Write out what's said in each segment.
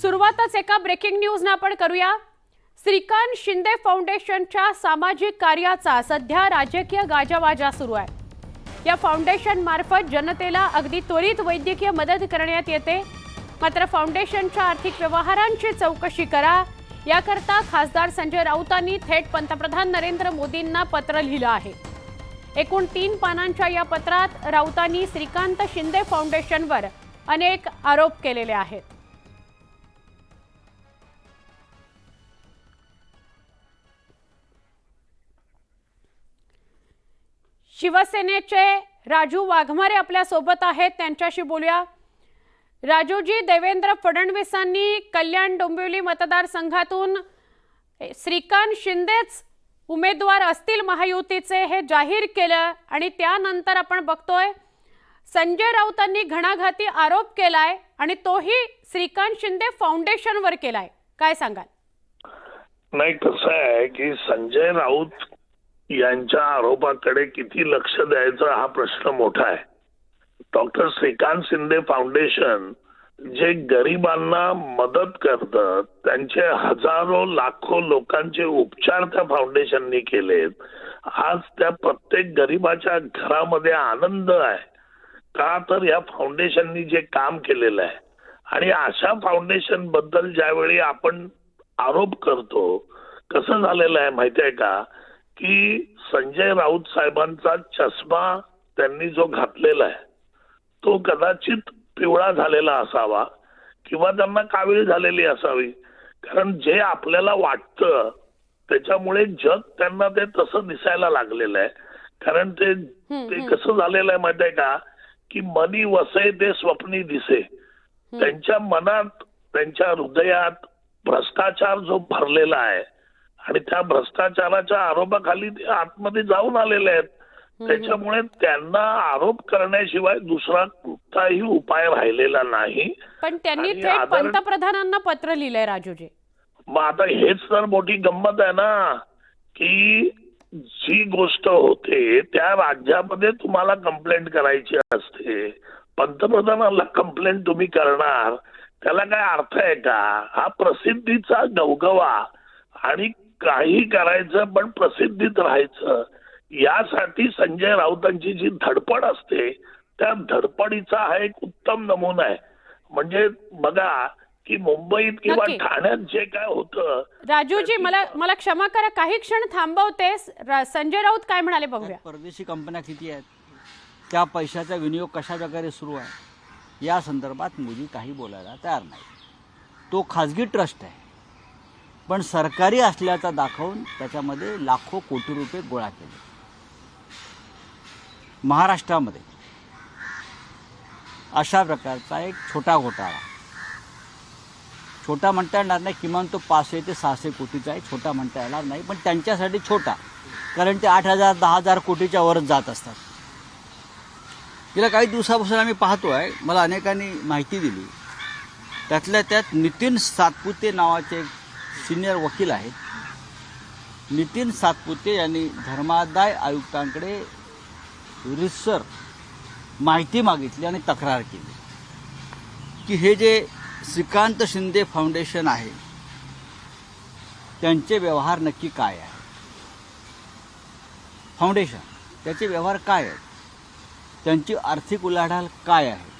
सुरुवातच एका breaking news आपण करूया. श्रीकांत शिंदे फाउंडेशनच्या सामाजिक कार्याचा सध्या राजकीय गाजावाजा सुरू आहे. या फाउंडेशन मार्फत जनतेला अगदी त्वरित वैद्यकीय मदत करण्यात येते. मात्र फाउंडेशनच्या आर्थिक व्यवहारांची चौकशी करा. याकरता खासदार संजय राऊतांनी थेट पंतप्रधान नरेंद्र मोदींना पत्र लिहिलं आहे. एकूण तीन पानांच्या या पत्रात राऊतांनी श्रीकांत शिंदे फाउंडेशनवर अनेक आरोप केलेले आहेत. शिवसेनेचे राजू वाघमारे आपल्यासोबत आहेत. त्यांच्याशी बोलूया. राजूजी देवेंद्र फडणवीसांनी कल्याण डोंबिवली मतदारसंघातून श्रीकांत शिंदेच उमेदवार असतील महायुतीचे हे जाहीर केलं आणि त्यानंतर आपण बघतोय संजय राऊतांनी घणाघाती आरोप केलाय आणि तोही श्रीकांत शिंदे फाउंडेशनवर केलाय. काय सांगाल? नाही कसं आहे की संजय राऊत यांच्या आरोपाकडे किती लक्ष द्यायचं हा प्रश्न मोठा आहे. डॉक्टर श्रीकांत शिंदे फाउंडेशन जे गरिबांना मदत करतं त्यांचे हजारो लाखो लोकांचे उपचार त्या फाउंडेशननी केलेत. आज त्या प्रत्येक गरिबाच्या घरामध्ये आनंद आहे. का तर या फाउंडेशननी जे काम केलेलं आहे. आणि अशा फाउंडेशनबद्दल ज्यावेळी आपण आरोप करतो कसं झालेलं आहे माहिती आहे का? की संजय राऊत साहेबांचा चष्मा त्यांनी जो घातलेला आहे तो कदाचित पिवळा झालेला असावा किंवा त्यांना कावीळ झालेली असावी. कारण जे आपल्याला वाटतं त्याच्यामुळे जग त्यांना ते तसं दिसायला लागलेलं आहे. कारण ते ते कसं झालेलं आहे माहिती आहे का? की मनी वसे ते स्वप्नी दिसे. त्यांच्या मनात त्यांच्या हृदयात भ्रष्टाचार जो भरलेला आहे आणि त्या भ्रष्टाचाराच्या आरोपाखाली ते आतमध्ये जाऊन आलेले आहेत. त्याच्यामुळे त्यांना आरोप करण्याशिवाय दुसरा कुठलाही उपाय राहिलेला नाही. पण त्यांनी आणि थेट आदर- पंतप्रधानांना पत्र लिहिलंय राजूजी. मग आता हेच तर मोठी गंमत आहे ना की जी गोष्ट होते त्या राज्यामध्ये तुम्हाला कंप्लेंट करायची असते. पंतप्रधानाला कंप्लेंट तुम्ही करणार. त्याला काय अर्थ आहे का? हा प्रसिद्धीचा गवगवा आणि काही करायचं पण प्रसिद्धीत राहायचं. यासाठी संजय राऊतांची जी धडपड असते त्या धडपडीचा हा एक उत्तम नमुना आहे. म्हणजे बघा की मुंबईत किंवा. ठाण्यात जे काय होतं राजूजी मला मला क्षमा करा काही क्षण थांबवते. संजय राऊत काय म्हणाले बघूया. परदेशी कंपन्या किती आहेत? त्या पैशाचा विनियोग कशा प्रकारे सुरू आहे? या संदर्भात मोदी काही बोलायला तयार नाही तो खाजगी ट्रस्ट आहे. पण सरकारी असल्याचा दाखवून त्याच्यामध्ये लाखो कोटी रुपये गोळा केले. महाराष्ट्रामध्ये अशा प्रकारचा एक छोटा घोटाळा. छोटा म्हणता येणार नाही किमान तो पाचशे ते सहाशे कोटीचा आहे छोटा म्हणता येणार नाही पण त्यांच्यासाठी छोटा. कारण ते आठ हजार दहा हजार कोटीच्या वरच जात असतात. गेल्या काही दिवसापासून आम्ही पाहतो आहे मला अनेकांनी माहिती दिली. त्यातल्या त्यात नितीन सातपुते नावाचे एक सिनियर वकील आहेत. नितीन सातपुते यांनी धर्मादाय आयुक्तांकडे रिसर माहिती मागितली आणि तक्रार केली. की हे जे श्रीकांत शिंदे फाउंडेशन आहे त्यांचे व्यवहार नक्की काय आहे? फाउंडेशन त्याचे व्यवहार काय आहेत? त्यांची आर्थिक उलाढाल काय आहे?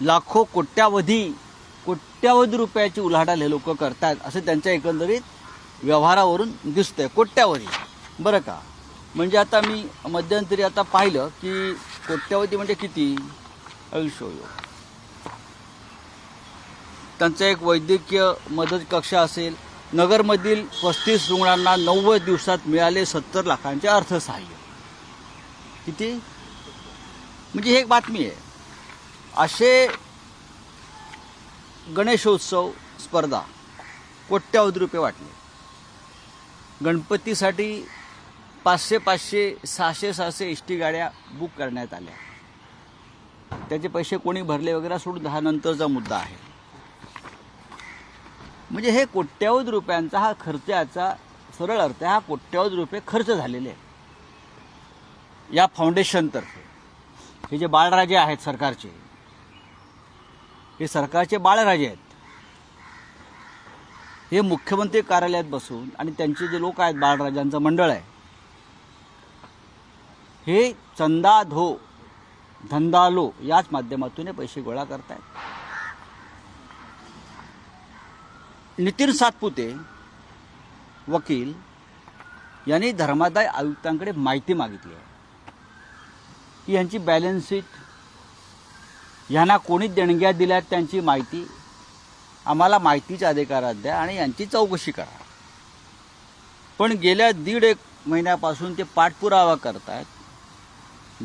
लाखो कोट्यावधी कोट्यावधी रुपयाची उलाढाल हे लोक करतात असं त्यांच्या एकंदरीत व्यवहारावरून दिसतंय. कोट्यावधी. बरं का? म्हणजे आता मी मध्यंतरी आता पाहिलं की कोट्यावधी म्हणजे किती? आयुष्य त्यांचा एक वैद्यकीय मदत कक्ष असेल. नगरमधील पस्तीस रुग्णांना नव्वद दिवसात मिळाले सत्तर लाखांचे अर्थसहाय्य. किती? म्हणजे ही एक बातमी आहे. असे गणेशोत्सव स्पर्धा. कोट्यावधी रुपये वाटले. गणपतीसाठी पाचशे पाचशे सहाशे सहाशे एस टी गाड्या बुक करण्यात आल्या. त्याचे पैसे कोणी भरले वगैरे सोडून हा नंतरचा मुद्दा आहे. म्हणजे हे कोट्यावधी रुपयांचा हा खर्चाचा सरळ अर्थ हा कोट्यावधी रुपये खर्च झालेले आहे या फाउंडेशनतर्फे हे जे बाळराजे आहेत सरकारचे हे सरकारचे बाळराजे आहेत. हे मुख्यमंत्री कार्यालयात बसून आणि त्यांचे जे लोक आहेत बाळराजांचं मंडळ आहे. हे चंदा धो धंदा लो याच माध्यमातून हे पैसे गोळा करतायत. नितीन सातपुते वकील यांनी धर्मादाय आयुक्तांकडे माहिती मागितली आहे. की यांची बॅलन्स शीट यांना कोणी देणग्या दिल्यात त्यांची माहिती? आम्हाला माहितीच्या अधिकारात द्या आणि यांची चौकशी करा. पण गेल्या दीड एक महिन्यापासून ते पाठपुरावा करतायत.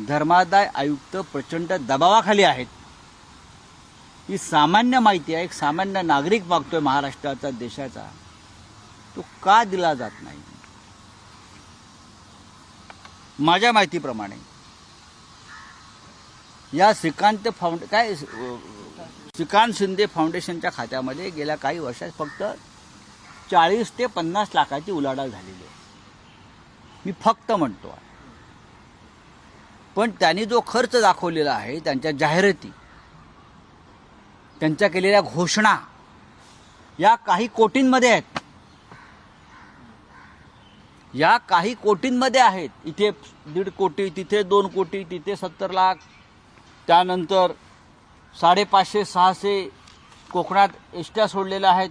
धर्मादाय आयुक्त प्रचंड दबावाखाली आहेत. ही सामान्य माहिती आहे एक सामान्य नागरिक मागतोय महाराष्ट्राचा देशाचा. तो का दिला जात नाही? माझ्या माहितीप्रमाणे या श्रीकांत फाउंड काय श्रीकांत शिंदे फाउंडेशनच्या खात्यामध्ये गेल्या काही वर्षात फक्त चाळीस ते पन्नास लाखाची उलाढाल झालेली आहे. मी फक्त म्हणतो पण त्यांनी जो खर्च दाखवलेला आहे त्यांच्या जाहिराती त्यांच्या केलेल्या घोषणा या काही कोटींमध्ये आहेत. या काही कोटींमध्ये आहेत. इथे दीड कोटी तिथे दोन कोटी तिथे सत्तर लाख त्यानंतर साडेपाचशे सहाशे कोकणात एसट्या सोडलेल्या आहेत.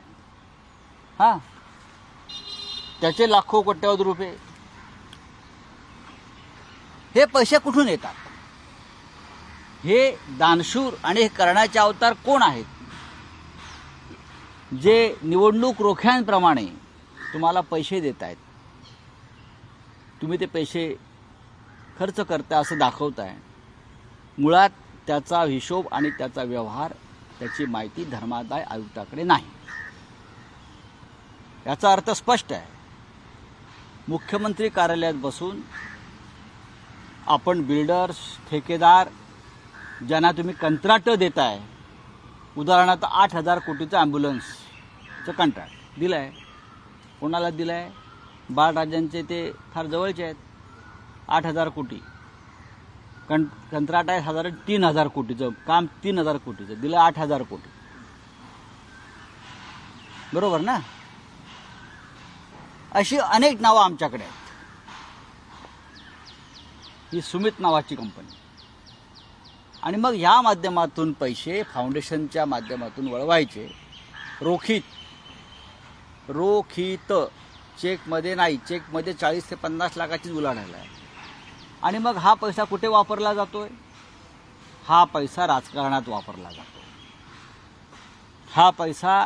हां? त्याचे लाखो कोट्यावधी रुपये. हे पैसे कुठून येतात? हे दानशूर आणि हे करण्याचे अवतार कोण आहेत? जे निवडणूक रोख्यांप्रमाणे तुम्हाला पैसे देत आहेत. तुम्ही ते पैसे खर्च करता असं दाखवताय. मुळात त्याचा हिशोब आणि त्याचा व्यवहार त्याची माहिती धर्मादाय आयुक्ताकडे नाही. याचा अर्थ स्पष्ट आहे. मुख्यमंत्री कार्यालयात बसून आपण बिल्डर्स ठेकेदार ज्यांना तुम्ही कंत्राट देताय उदाहरणार्थ आठ हजार कोटीचं ॲम्ब्युलन्सचं कंत्राट दिलं आहे कोणाला दिलं आहे बाळराजांचे ते फार जवळचे आहेत. आठ हजार कोटी. कं कंत्राट आहे साधारण तीन हजार कोटीचं. काम तीन हजार कोटीचं. दिलं आठ हजार कोटी. बरोबर ना? अशी अनेक नावं आमच्याकडे आहेत. ही सुमित नावाची कंपनी आणि मग ह्या माध्यमातून पैसे फाउंडेशनच्या माध्यमातून वळवायचे. रोखीत. रोखीत. चेकमध्ये नाही. चेकमध्ये चाळीस ते पन्नास लाखाचीच उलाढाल आहे. आणि मग हा पैसा कुठे वापरला जातोय? हा पैसा राजकारणात वापरला जातो हा पैसा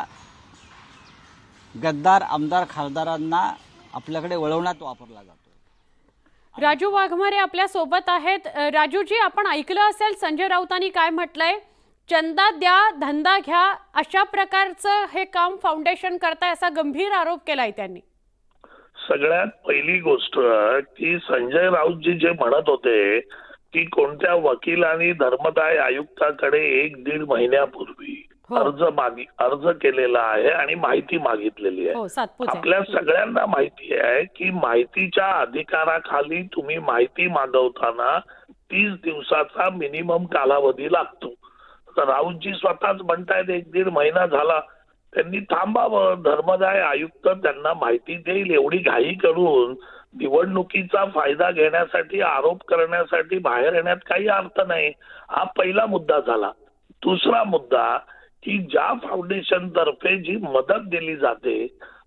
गद्दार आमदार खासदारांना आपल्याकडे वळवण्यात वापरला जातो राजू वाघमारे आपल्यासोबत आहेत. राजूजी आपण ऐकलं असेल संजय राऊतांनी काय म्हटलंय? चंदा द्या धंदा घ्या अशा प्रकारचं हे काम फाउंडेशन करताय असा गंभीर आरोप केलाय त्यांनी. सगळ्यात पहिली गोष्ट की संजय राऊतजी जे म्हणत होते की कोणत्या वकिलांनी धर्मदाय आयुक्ताकडे एक दीड महिन्यापूर्वी हो. अर्ज मागी अर्ज केलेला आहे आणि माहिती मागितलेली आहे. हो सातपुते आपल्या सगळ्यांना माहिती आहे की माहितीच्या अधिकाराखाली तुम्ही माहिती मागवताना तीस दिवसाचा मिनिमम कालावधी लागतो. तर राऊतजी स्वतःच म्हणतायत एक दीड महिना झाला त्यांनी थांबावं. धर्मदाय आयुक्त त्यांना माहिती देईल. एवढी घाई करून निवडणुकीचा फायदा घेण्यासाठी आरोप करण्यासाठी बाहेर येण्यात काही अर्थ नाही. हा पहिला मुद्दा झाला. दुसरा मुद्दा की ज्या फाउंडेशन तर्फे जी मदत दिली जाते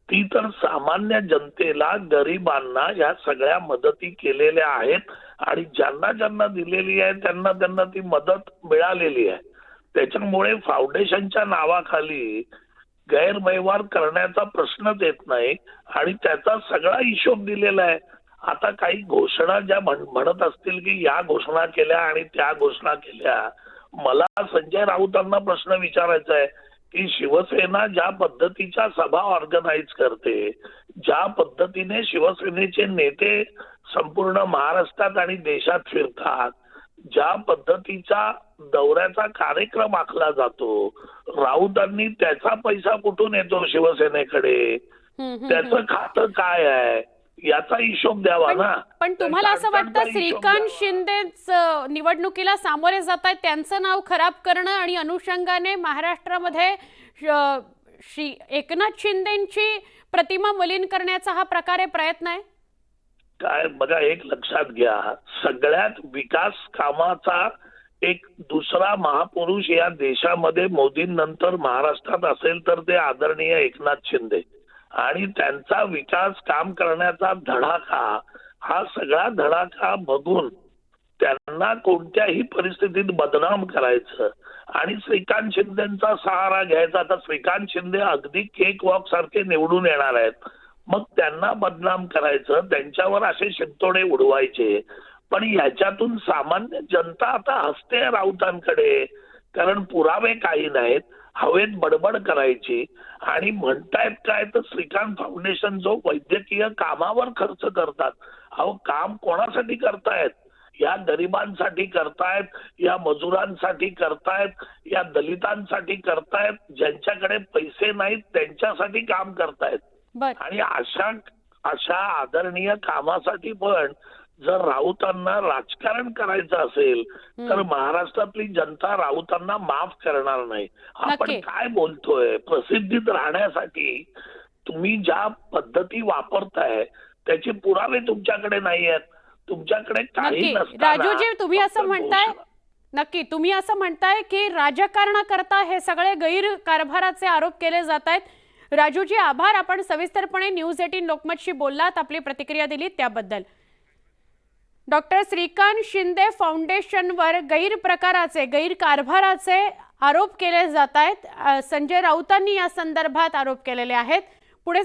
ती तर सामान्य जनतेला गरिबांना या सगळ्या मदती केलेल्या आहेत आणि ज्यांना ज्यांना दिलेली आहे त्यांना त्यांना ती मदत मिळालेली आहे. त्याच्यामुळे फाउंडेशनच्या नावाखाली गैरव्यवहार करण्याचा प्रश्नच येत नाही आणि त्याचा सगळा हिशोब दिलेला आहे. आता काही घोषणा ज्या म्हणत असतील की या घोषणा केल्या आणि त्या घोषणा केल्या मला संजय राऊतांना प्रश्न विचारायचा आहे की शिवसेना ज्या पद्धतीच्या सभा ऑर्गनाईज करते ज्या पद्धतीने शिवसेनेचे नेते संपूर्ण महाराष्ट्रात आणि देशात फिरतात ज्या पद्धतीचा दौऱ्याचा कार्यक्रम आखला जातो राऊतांनी त्याचा पैसा कुठून येतो शिवसेनेकडे? त्याचं खातं काय आहे? याचा हिशोब द्यावा ना. पण तुम्हाला असं वाटतं श्रीकांत अ, निवडणुकीला सामोरे जात आहेत त्यांचं नाव खराब करणं आणि अनुषंगाने महाराष्ट्रामध्ये श्री एकनाथ शिंदेची प्रतिमा मलिन करण्याचा हा प्रकारे प्रयत्न आहे? काय बघा एक लक्षात घ्या. सगळ्यात विकास कामाचा एक दुसरा महापुरुष या देशामध्ये मोदींनंतर महाराष्ट्रात असेल तर ते आदरणीय एकनाथ शिंदे. आणि त्यांचा विकास काम करण्याचा धडाका हा सगळा धडाका बघून त्यांना कोणत्याही परिस्थितीत बदनाम करायचं आणि श्रीकांत शिंदेचा सहारा घ्यायचा आता श्रीकांत शिंदे अगदी केक वॉक सारखे निवडून येणार आहेत. मग त्यांना बदनाम करायचं त्यांच्यावर असे शिंतोडे उडवायचे. पण ह्याच्यातून सामान्य जनता आता हसते राऊतांकडे. कारण पुरावे काही नाहीत हवेत बडबड करायची. आणि म्हणतायत काय तर श्रीकांत फाउंडेशन जो वैद्यकीय कामावर खर्च करतात. अहो काम कोणासाठी करतायत? या गरिबांसाठी करतायत या मजुरांसाठी करतायत या दलितांसाठी करतायत ज्यांच्याकडे पैसे नाहीत त्यांच्यासाठी काम करतायत. आणि अशा अशा आदरणीय कामासाठी पण जर राऊतांना राजकारण करायचं असेल तर महाराष्ट्रातली जनता राऊतांना माफ करणार नाही. आपण. काय बोलतोय? प्रसिद्धीत राहण्यासाठी तुम्ही ज्या पद्धती वापरताय त्याचे पुरावे तुमच्याकडे नाही आहेत तुमच्याकडे काही राजूजी तुम्ही असं म्हणताय. नक्की. तुम्ही असं म्हणताय की राजकारणाकरता हे सगळे गैरकारभाराचे आरोप केले जात आहेत. राजूजी आभार. आपण सविस्तरपणे न्यूज एटीन लोकमतशी बोललात आपली प्रतिक्रिया दिली त्याबद्दल. डॉक्टर श्रीकांत शिंदे फाउंडेशनवर गैरप्रकाराचे गैरकारभाराचे आरोप केले जात आहेत. संजय राऊतांनी या संदर्भात आरोप केलेले आहेत. पुढे